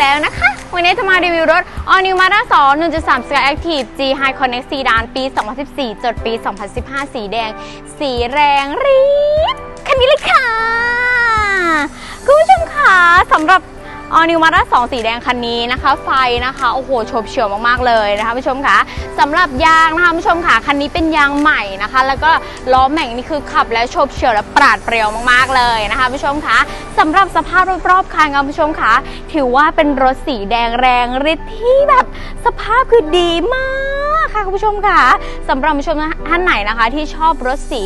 แล้วนะคะ วันนี้จะมารีวิวรถ All New Mazda 2 1.3 Sky Active G High Connect ซีดานปี 2014 จดปี 2015 สีแดง สีแรงรีบคันนี้เลยค่ะ คุณผู้ชมคะสำหรับ All New Mazda 2สีแดงคันนี้นะคะ ไฟนะคะ โอ้โหโฉบเฉี่ยวมาก ๆ เลยนะคะผู้ชมค่ะสำหรับยางนะคะผู้ชมค่ะ คันนี้เป็นยางใหม่นะคะ แล้วก็ล้อแม็กนี่คือขับแล้วโฉบเฉี่ยวและปราดเปรียวมาก ๆ เลยนะคะผู้ชมค่ะสำหรับสภาพรอบๆคันค่ะผู้ชมค่ะ ถือว่าเป็นรถสีแดงแรงฤทธิ์ที่แบบสภาพคือดีมาก ค่ะคุณผู้ชมค่ะสำหรับผู้ชมท่านไหนนะคะ ที่ชอบรถสี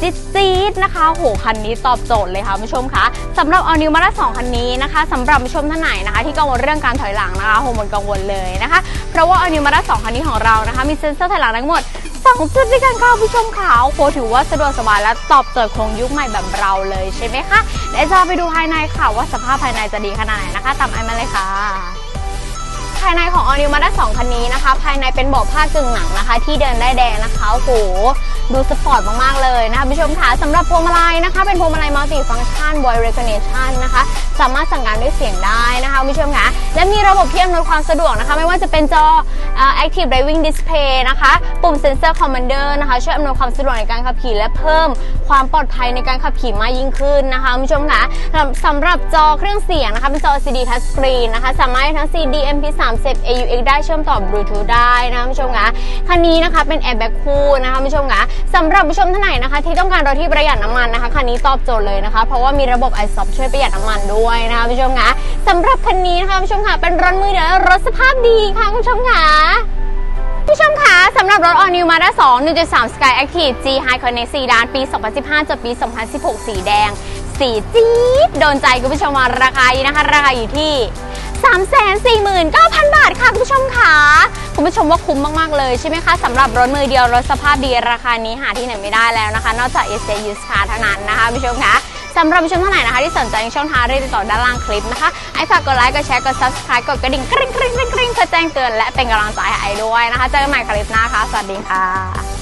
จี๊ดจี๊ดนะคะโหคันนี้ตอบโจทย์เลยค่ะผู้ชมค่ะสำหรับ All New Mazda 2คันนี้นะคะสำหรับผู้ชมท่านไหนนะคะ ที่กังวลเรื่องการถอยหลังนะคะโหหมดกังวลเลยนะคะ เพราะว่า All New Mazda 2คันนี้ของเรานะคะ มีเซ็นเซอร์ถอยหลังทั้งหมดสองจุดด้วยกันค่ะผู้ชมค่ะโหถือว่าสะดวกสบายและตอบโจทย์ของยุคใหม่แบบเราเลยใช่ไหมคะเดี๋ยวจะไปดูภายในค่ะว่าสภาพภายในจะดีขนาดไหนนะคะ ตามไอมาเลยค่ะายในของ All New Mazda 2คันนี้นะคะ ภายในเป็นเบาะผ้ากึ่งหนังนะคะ ที่เดินได้แดงนะคะโอ้โหดูสปอร์ตมาก ๆ เลยนะคะผู้ชมคะสำหรับพวงมาลัยนะคะ เป็นพวงมาลัยมัลติฟัง c t ชัน voice recognition นะคะ สามารถสั่งการด้วยเสียงได้นะคะคุณผู้ชมคะและมีระบบที่อำนวยความสะดวกนะคะ ไม่ว่าจะเป็นจอ active driving display นะคะ ปุ่ม sensor commander นะคะ ช่วยอำนวยความสะดวกในการขับขี่และเพิ่มความปลอดภัยในการขับขี่มากยิ่งขึ้นนะคะคุณผู้ชมคะสำหรับจอเครื่องเสียงนะคะ เป็นจอ CD touch screen นะคะ สามารถทั้ง CD MP3 7 AUX ได้เชื่อมต่อ Bluetooth ได้นะคุณผู้ชมคะคันนี้นะคะเป็น airbag คู่นะคะคุณผู้ชมคะสำหรับผู้ชมท่านไหนนะคะ ที่ต้องการรถที่ประหยัดน้ำมันนะคะคันนี้ตอบโจทย์เลยนะคะ เพราะว่ามีระบบ iSop ช่วยประหยัดน้ำมันด้วยนะคะคุณผู้ชมคะสำหรับคันนี้นะคะคุณผู้ชมคะเป็นรถมือเดียวรถสภาพดีค่ะคุณผู้ชมคะผู้ชมคะสำหรับรถ All New Mazda 2 1.3 Sky Active G High Connect Sedan ปี 2015จดปี 2016 สีแดง สีจี๊ดโดนใจคุณผู้ชมมาราคานี้นะคะ ราคาอยู่ที่ 349,000 บาทค่ะ คุณผู้ชมคะคุณผู้ชมว่าคุ้มมาก ๆ เลยใช่ไหมคะสำหรับรถมือเดียวรถสภาพดีราคานี้หาที่ไหนไม่ได้แล้วนะคะ นอกจาก s a Used Car เท่านั้นนะคะคุณผู้ชมคะ สำหรับผู้ชมท่านไหนนะคะ ที่สนใจในช่องทางเรียติดต่อด้านล่างคลิปนะคะไอฝากกดไลค์กดแชร์กด subscribe กดกระดิ่งกริ๊งกริ๊งกริ๊งกริ๊งเพื่อแจ้งเตือนและเป็นกำลังใจให้ไอด้วยนะคะเจอกันใหม่คลิปหน้าค่ะสวัสดีค่ะ